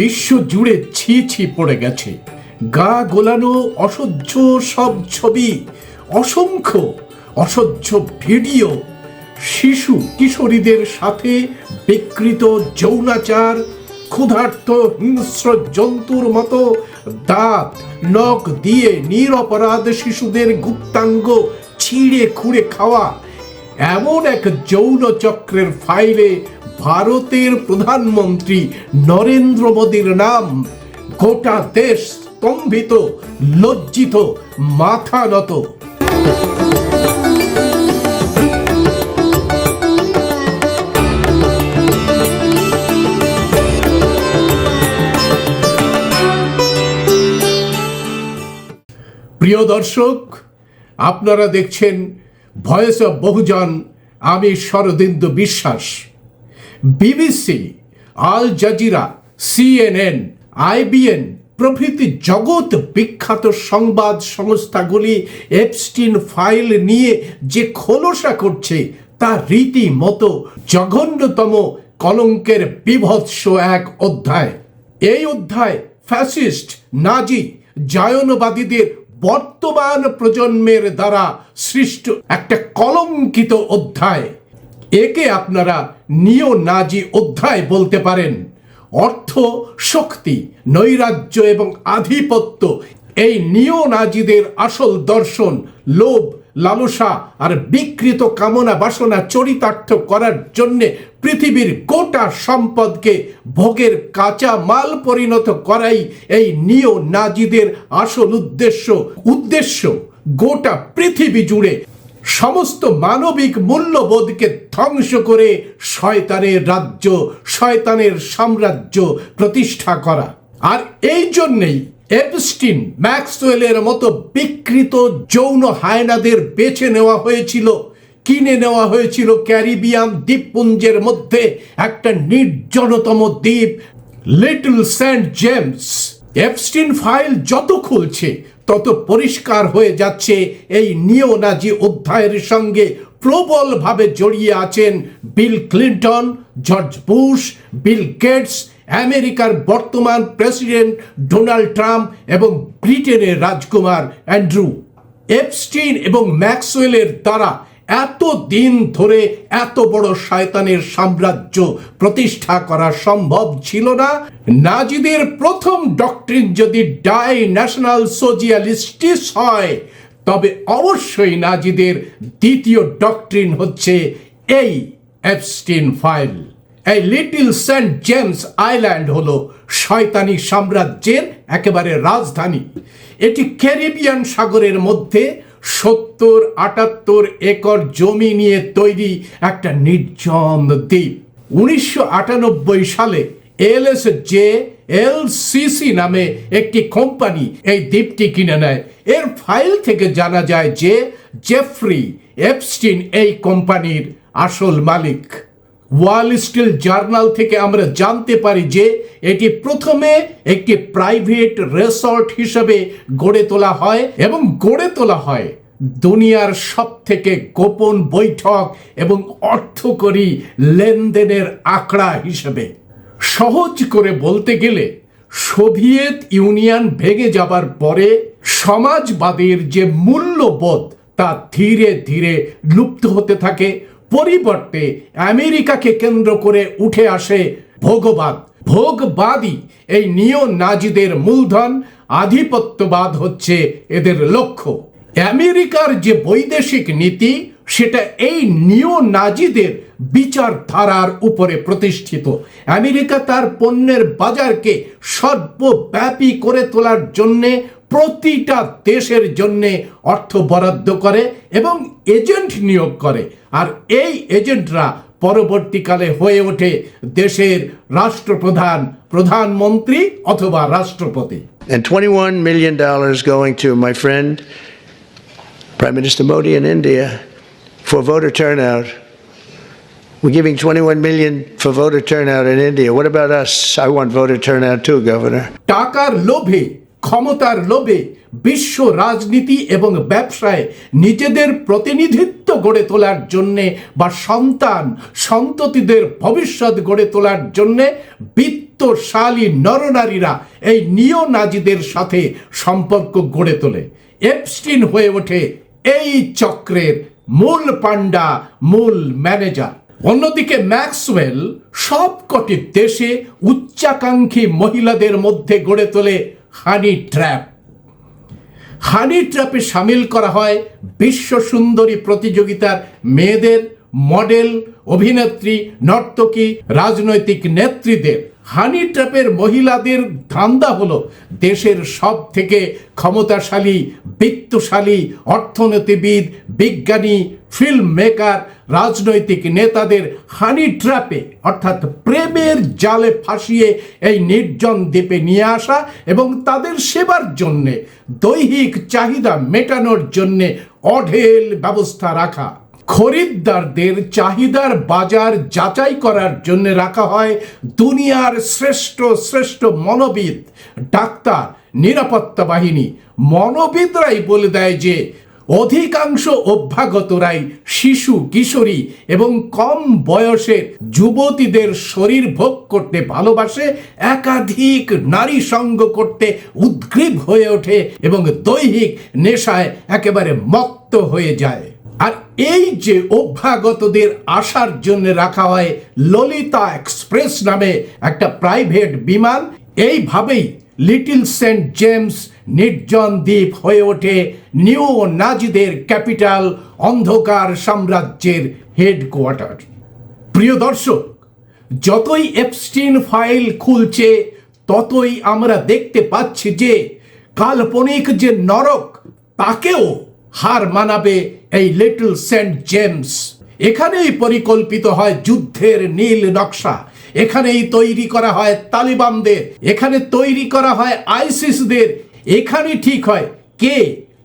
বিশ্ব জুড়ে ছি ছি পড়ে গেছে। গা গোলানো অসহ্য সব ছবি, অসংখ্য অসহ্য ভিডিও। শিশু কিশোরীদের সাথে বিকৃত যৌনাচার, ক্ষুধার্ত হিংস্র জন্তুর মতো দাঁত, নখ দিয়ে নিরপরাধ শিশুদের গুপ্তাঙ্গ ছিঁড়ে খুঁড়ে খাওয়া। এমন এক যৌন চক্রের ফাইলে ভারতের প্রধানমন্ত্রী নরেন্দ্র মোদীর নাম গোটা দেশ স্তম্ভিত, লজ্জিত মাথা নত প্রিয় দর্শক, আপনারা দেখছেন ভয়েস অফ বহুজন, আমি Sharadindu Biswas. BBC Al Jazeera CNN IBN প্রভৃতি জগৎ বিখ্যাত সংবাদ সংস্থাগুলি এপস্টিন ফাইল নিয়ে যে খোলসা করছে, তা রীতিমতো জঘন্যতম কলঙ্কের বিভৎস এক অধ্যায়। এই অধ্যায় ফ্যাসিস্ট, নাজি, জায়নবাদীদের বর্তমান প্রজন্মের দ্বারা সৃষ্ট একটা কলঙ্কিত অধ্যায়। একে আপনারা নিও নাজি অধ্যায় বলতে পারেন। অর্থ, শক্তি, নৈরাজ্য এবং আধিপত্য, এই নিও নাজিদের আসল দর্শন, লোভ, লালসা আর বিকৃত কামনা বাসনা চরিতার্থ করার জন্যে পৃথিবীর গোটা সম্পদকে ভোগের কাঁচা মাল পরিণত করাই এই নিও নাজিদের আসল উদ্দেশ্য। উদ্দেশ্য, গোটা পৃথিবী জুড়ে সমস্ত মানবিক মূল্যবোধকে ধ্বংস করে শয়তানের রাজ্য, শয়তানের সাম্রাজ্য প্রতিষ্ঠা করা। আর এই জন্যেই এপস্টিন ম্যাক্সওয়েলের মতো বিকৃত যৌন হায়নাদের বেছে নেওয়া হয়েছিল, কিনে নেওয়া হয়েছিল ক্যারিবিয়ান দ্বীপপুঞ্জের মধ্যে একটা নির্জনতম দ্বীপ, Little Saint James. Epstein file যত খুলছে তত পরিষ্কার হয়ে যাচ্ছে এই নিওনাজি অধ্যায়ের সঙ্গে প্রবলভাবে জড়িয়ে আছেন Bill Clinton, George Bush, Bill Gates, আমেরিকার বর্তমান প্রেসিডেন্ট ডোনাল্ড ট্রাম্প এবং ব্রিটেনের রাজকুমার অ্যান্ড্রু এপস্টিন এবং ম্যাক্সওয়েলের দ্বারা এত দিন ধরে এত বড় শয়তানের সাম্রাজ্য প্রতিষ্ঠা করা সম্ভব ছিল না। নাজিদের প্রথম ডক্ট্রিন যদি ডাই ন্যাশনাল সোজিয়ালিস্টিস হয়, তবে অবশ্যই নাজিদের দ্বিতীয় ডক্ট্রিন হচ্ছে এই এপস্টিন ফাইল এই লিটল সেন্ট জেমস আইল্যান্ড হলো শয়তানি সাম্রাজ্যের একেবারে রাজধানী। এটি ক্যারিবিয়ান সাগরের মধ্যে সত্তর, আটাত্তর একর জমি নিয়ে তৈরি একটা নির্জন দ্বীপ। উনিশশো আটানব্বই সালে এলএস জে, এল সিসি নামে একটি কোম্পানি এই দ্বীপটি কিনে নেয়। এর ফাইল থেকে জানা যায় যে জেফ্রি এপস্টিন এই কোম্পানির আসল মালিক। ওয়াল স্টিল জার্নাল থেকে আমরা জানতে পারি যে এটি প্রথমে একটি প্রাইভেট রেসর্ট হিসেবে গড়ে তোলা হয় এবং গড়ে তোলা হয় দুনিয়ার সব থেকে গোপন বৈঠক এবং অর্থকরী লেনদেনের আঁকড়া হিসেবে। সহজ করে বলতে গেলে, সোভিয়েত ইউনিয়ন ভেঙে যাবার পরে সমাজবাদের যে মূল্যবোধ তা ধীরে ধীরে লুপ্ত হতে থাকে পরিবর্তে আমেরিকাকে কেন্দ্র করে উঠে আসে ভোগবাদ। ভোগবাদী এই নিও নাজিদের মূলধন, আধিপত্যবাদ হচ্ছে এদের লক্ষ্য। আমেরিকার যে বৈদেশিক নীতি, সেটা এই নিও নাজিদের বিচারধারার উপরে প্রতিষ্ঠিত। আমেরিকা তার পণ্যের বাজারকে সর্বব্যাপী করে তোলার জন্যে প্রতিটা দেশের জন্য অর্থ বরাদ্দ করে এবং এজেন্ট নিয়োগ করে আর এই এজেন্টরা পরবর্তীকালে হয়ে ওঠে দেশের রাষ্ট্রপ্রধান প্রধানমন্ত্রী অথবা রাষ্ট্রপতি And $21 million going to my friend, Prime Minister Modi in India, for voter turnout. We're giving 21 million for voter turnout in India. What about us? I want voter turnout too, Governor. টাকার লোভে ক্ষমতার লোভে বিশ্ব রাজনীতি এবং ব্যবসায় নিজেদের প্রতিনিধিত্ব গড়ে তোলার জন্যে বা সন্তান সন্ততিদের ভবিষ্যৎ গড়ে তোলার জন্যে বিত্তশালী নরনারীরা এই নিও নাজিদের সাথে সম্পর্ক গড়ে তোলে। এপস্টিন হয়ে ওঠে এই চক্রের মূল পাণ্ডা, মূল ম্যানেজার। অন্যদিকে ম্যাক্সওয়েল সবকটি দেশে উচ্চাকাঙ্ক্ষী মহিলাদের মধ্যে গড়ে তোলে হানি ট্র্যাপ। হানি ট্র্যাপে সামিল করা হয় বিশ্ব সুন্দরী প্রতিযোগিতার মেয়েদের মডেল অভিনেত্রী, নর্তকী, রাজনৈতিক নেত্রীদের। হানি ট্র্যাপের মহিলাদের ধান্দা হলো দেশের সব থেকে ক্ষমতাশালী, বিত্তশালী, অর্থনীতিবিদ, বিজ্ঞানী ফিল্ম মেকার রাজনৈতিক নেতাদের হানি ট্র্যাপে, অর্থাৎ প্রেমের জালে ফাঁসিয়ে এই নির্জন দ্বীপে নিয়ে আসা এবং তাদের সেবার জন্যে, দৈহিক চাহিদা মেটানোর জন্যে অঢেল ব্যবস্থা রাখা। খরিদ্দারদের চাহিদার বাজার যাচাই করার জন্য রাখা হয় দুনিয়ার শ্রেষ্ঠ শ্রেষ্ঠ মনোবিদ, ডাক্তার, নিরাপত্তা বাহিনী। মনোবিদরাই বলে দেয় যে, অধিকাংশ অভ্যাগতরাই শিশু, কিশোরী এবং কম বয়সের যুবতীদের শরীর ভোগ করতে ভালোবাসে, একাধিক নারী সঙ্গ করতে উদ্গ্রীব হয়ে ওঠে এবং দৈহিক নেশায় একেবারে মত্ত হয়ে যায়। আর এই যে অভ্যাগতদের আসার জন্য রাখা হয় ললিতা এক্সপ্রেস নামে একটা প্রাইভেট বিমান, এইভাবেই লিটিল সেন্ট জেমস নির্জন দ্বীপ হয়ে ওঠে নিউ নাজিদের ক্যাপিটাল অন্ধকার সাম্রাজ্যের হেডকোয়ার্টার। প্রিয় দর্শক, যতই এপস্টিন ফাইল খুলছে, ততই আমরা দেখতে পাচ্ছি যে কাল্পনিক যে নরক, তাকেও হার মানাবে এই লিটল সেন্ট জেমস। এখানেই পরিকল্পিত হয় যুদ্ধের নীল নকশা। এখানেই তৈরি করা হয় তালিবানদের। এখানে তৈরি করা হয় আইসিসদের। এখানে ঠিক হয় কে,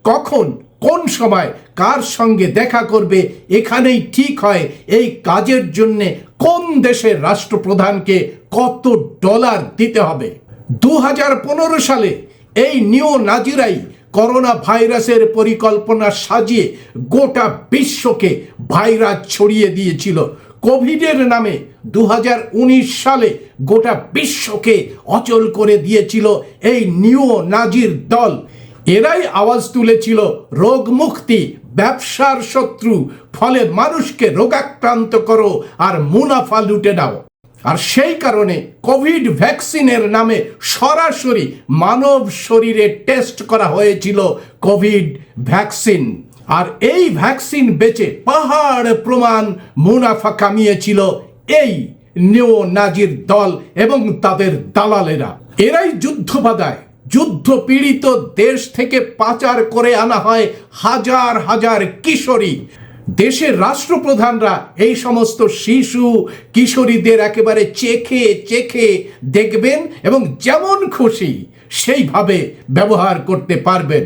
কখন, কোন সময়, কার সঙ্গে দেখা করবে। এখানেই ঠিক হয় এই কাজের জন্য কোন দেশের রাষ্ট্রপ্রধানকে কত ডলার দিতে হবে। দু হাজার পনেরো সালে এই নিও নাজিরাই করোনা ভাইরাসের পরিকল্পনা সাজিয়ে গোটা বিশ্বকে ভাইরাস ছড়িয়ে দিয়েছিল। কোভিডের নামে দু হাজার উনিশ সালে গোটা বিশ্বকে অচল করে দিয়েছিল এই নিউ নাজির দল। এরাই আওয়াজ তুলেছিল, রোগ মুক্তি, ব্যবসার শত্রু, ফলে মানুষকে রোগাক্রান্ত করো আর মুনাফা লুটে নাও। আর সেই কারণে কোভিড ভ্যাকসিনের নামে সরাসরি মানব শরীরে টেস্ট করা হয়েছিল কোভিড ভ্যাকসিন। আর এই ভ্যাকসিন বেচে পাহাড় প্রমাণ মুনাফা কামিয়েছিল এই নিও নাজির দল এবং তাদের দালালেরা। এরাই যুদ্ধ বাদায় যুদ্ধ পীড়িত দেশ থেকে পাচার করে আনা হয় হাজার হাজার কিশোরী। দেশের রাষ্ট্রপ্রধানরা এই সমস্ত শিশু, কিশোরীদের একেবারে চেখে চেখে দেখবেন এবং যেমন খুশি সেইভাবে ব্যবহার করতে পারবেন।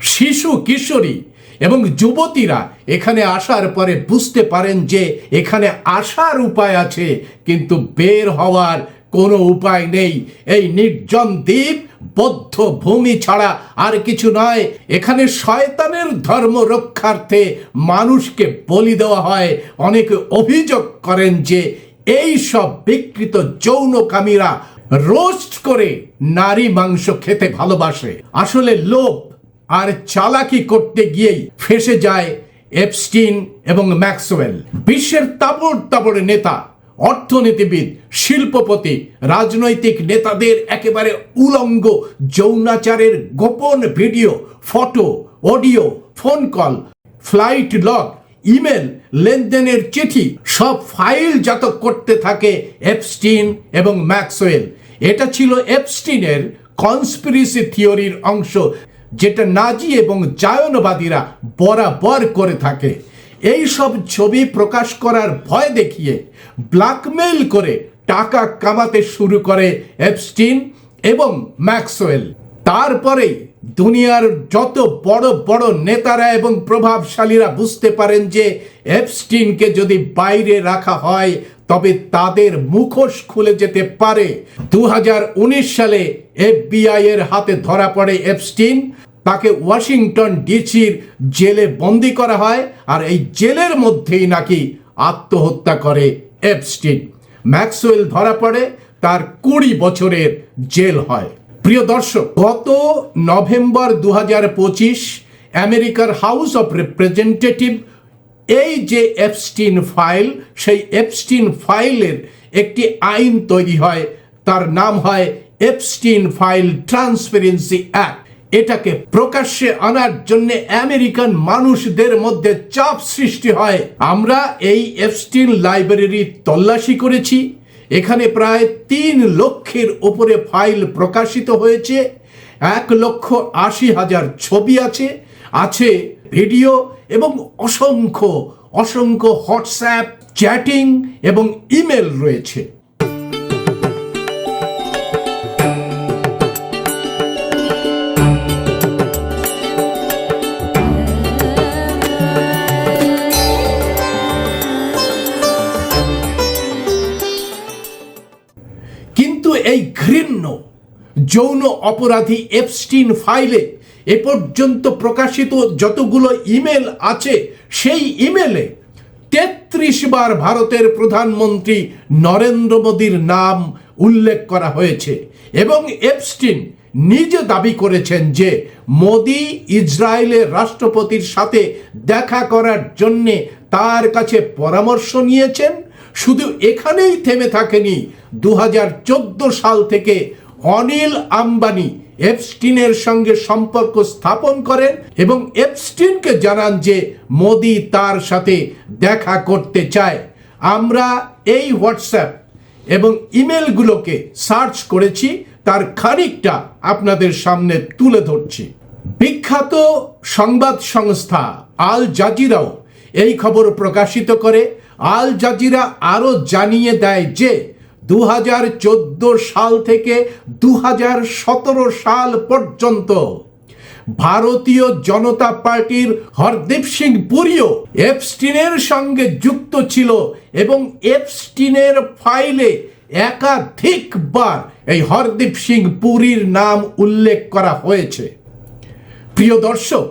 শিশু, কিশোরী এবং যুবতীরা এখানে আসার পরে বুঝতে পারেন যে এখানে আসার উপায় আছে, কিন্তু বের হওয়ার কোনো উপায় নেই। এই নির্জন দ্বীপ বদ্ধ ভূমি ছাড়া আর কিছু নয়। এখানে শয়তানের ধর্ম রক্ষার্থে মানুষকে বলি দেওয়া হয়। অনেকে অভিযোগ করেন যে এই সব বিকৃত যৌনকামীরা রোস্ট করে নারী মাংস খেতে ভালোবাসে। আসলে লোভ আর চালাকি করতে গিয়েই ফেসে যায় এপস্টিন এবং ম্যাক্সওয়েল। বিশ্বের তাবড় তাবড় নেতা অর্থনীতিবিদ, শিল্পপতি, রাজনৈতিক নেতাদের একেবারে উলঙ্গ যৌনাচারের গোপন video, photo, audio, phone call, flight log, email, লেনদেনের চিঠি, সব ফাইল যত করতে থাকে এপস্টিন এবং ম্যাক্সওয়েল। এটা ছিল এপস্টিনের কনস্পিরেসি থিওরির অংশ, যেটা নাজি এবং জায়নবাদীরা বরাবর করে থাকে। এই সব ছবি প্রকাশ করার ভয় দেখিয়ে ব্ল্যাকমেইল করে টাকা কামাতে শুরু করে এপস্টিন এবং ম্যাক্সওয়েল। তারপরে দুনিয়ার যত বড় বড় নেতারা এবং প্রভাবশালীরা বুঝতে পারেন যে এপস্টিনকে যদি বাইরে রাখা হয়, তবে তাদের মুখোশ খুলে যেতে পারে। দু হাজার উনিশ সালে এফবিআই এর হাতে ধরা পড়ে এপস্টিন। তাকে ওয়াশিংটন ডিসির জেলে বন্দি করা হয় আর এই জেলের মধ্যেই নাকি আত্মহত্যা করে এপস্টিন। ম্যাক্সওয়েল ধরা পড়ে, তার কুড়ি বছরের জেল হয়। প্রিয় দর্শক, গত নভেম্বর দু হাজার পঁচিশ আমেরিকার হাউস অফ রিপ্রেজেন্টেটিভ এই যে এপস্টিন ফাইল, সেই এপস্টিন ফাইলের একটি আইন তৈরি হয়। তার নাম হয় এপস্টিন ফাইল ট্রান্সপারেন্সি অ্যাক্ট। এটাকে প্রকাশ্যে আনার জন্য আমেরিকান মানুষদের মধ্যে চাপ সৃষ্টি হয়। আমরা এই এপস্টিন লাইব্রেরি তল্লাশি করেছি। এখানে প্রায় তিন লক্ষের উপরে ফাইল প্রকাশিত হয়েছে। এক লক্ষ আশি হাজার ছবি আছে আছে ভিডিও এবং অসংখ্য অসংখ্য হোয়াটসঅ্যাপ চ্যাটিং এবং ইমেল রয়েছে। যৌন অপরাধী এপস্টিন ফাইলে এ পর্যন্ত প্রকাশিত যতগুলো ইমেল আছে, সেই ইমেলে তেত্রিশ বার ভারতের প্রধানমন্ত্রী নরেন্দ্র মোদীর নাম উল্লেখ করা হয়েছে এবং এপস্টিন নিজে দাবি করেছেন যে মোদি ইসরায়েলের রাষ্ট্রপতির সাথে দেখা করার জন্যে তার কাছে পরামর্শ নিয়েছেন। শুধু এখানেই থেমে থাকেনি দু হাজার চোদ্দ সাল থেকে অনিল আম্বানি এপস্টিনের সঙ্গে সম্পর্ক স্থাপন করেন এবং এপস্টিনকে জানান যে মোদি তার সাথে দেখা করতে চায়। আমরা এই হোয়াটসঅ্যাপ এবং ইমেলগুলোকে সার্চ করেছি, তার খানিকটা আপনাদের সামনে তুলে ধরছি। বিখ্যাত সংবাদ সংস্থা আল জাজিরাও এই খবর প্রকাশিত করে। আল জাজিরা আরও জানিয়ে দেয় যে দু হাজার চোদ্দ সাল থেকে দু হাজার সতেরো সাল পর্যন্ত ভারতীয় জনতা পার্টির হরদীপ সিং পুরীও এপস্টিনের সঙ্গে যুক্ত ছিল এবং এফস্টিনের ফাইলে একাধিকবার এই হরদীপ সিং পুরীর নাম উল্লেখ করা হয়েছে। প্রিয় দর্শক,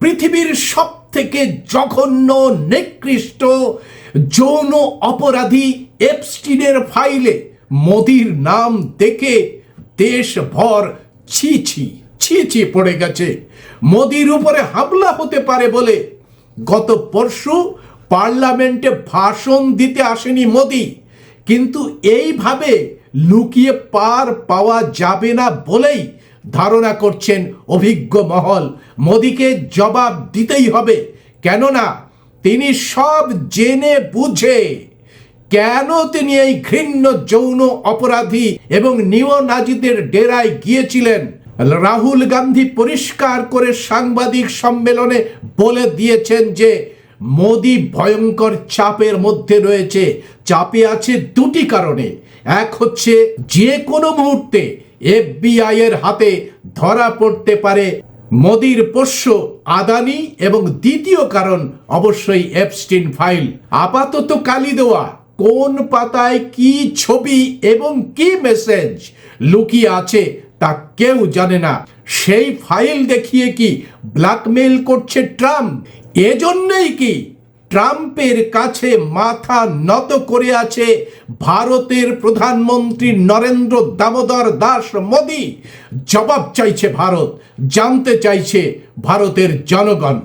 পৃথিবীর সব থেকে জঘন্য, নিকৃষ্ট, যৌন অপরাধী এপস্টিনের ফাইলে মোদির নাম দেখে দেশভর ছি ছি ছি ছি পড়ে গেছে। মোদির উপরে হামলা হতে পারে বলে গত পরশু পার্লামেন্টে ভাষণ দিতে আসেনি মোদি। কিন্তু এইভাবে লুকিয়ে পার পাওয়া যাবে না বলেই ধারণা করছেন অভিজ্ঞ মহল। মোদিকে জবাব দিতেই হবে। কেননা তিনি সব জেনে বুঝে কেন তিনি এই ঘৃণ্য যৌন অপরাধী এবং নিও নাজিদের ডেরায় গিয়েছিলেন? রাহুল গান্ধী পরিষ্কার করে সাংবাদিক সম্মেলনে বলে দিয়েছেন যে, মোদি ভয়ঙ্কর চাপের মধ্যে রয়েছে। চাপে আছে দুটি কারণে। এক হচ্ছে, যে কোনো মুহূর্তে এফবিআই এর হাতে ধরা পড়তে পারে মোদির পোষ্য আদানি এবং দ্বিতীয় কারণ অবশ্যই এপস্টিন ফাইল। আপাতত কালি দেওয়া। কোন পাতায় কি ছবি এবং কি মেসেজ লুকিয়ে আছে তা কেউ জানে না। সেই ফাইল দেখিয়ে কি ব্ল্যাকমেল করছে ট্রাম্প? এজন্যই কি ট্রাম্পের কাছে মাথা নত করে আছে ভারতের প্রধানমন্ত্রী নরেন্দ্র দামোদর দাস মোদী? জবাব চাইছে ভারত, জানতে চাইছে ভারতের জনগণ।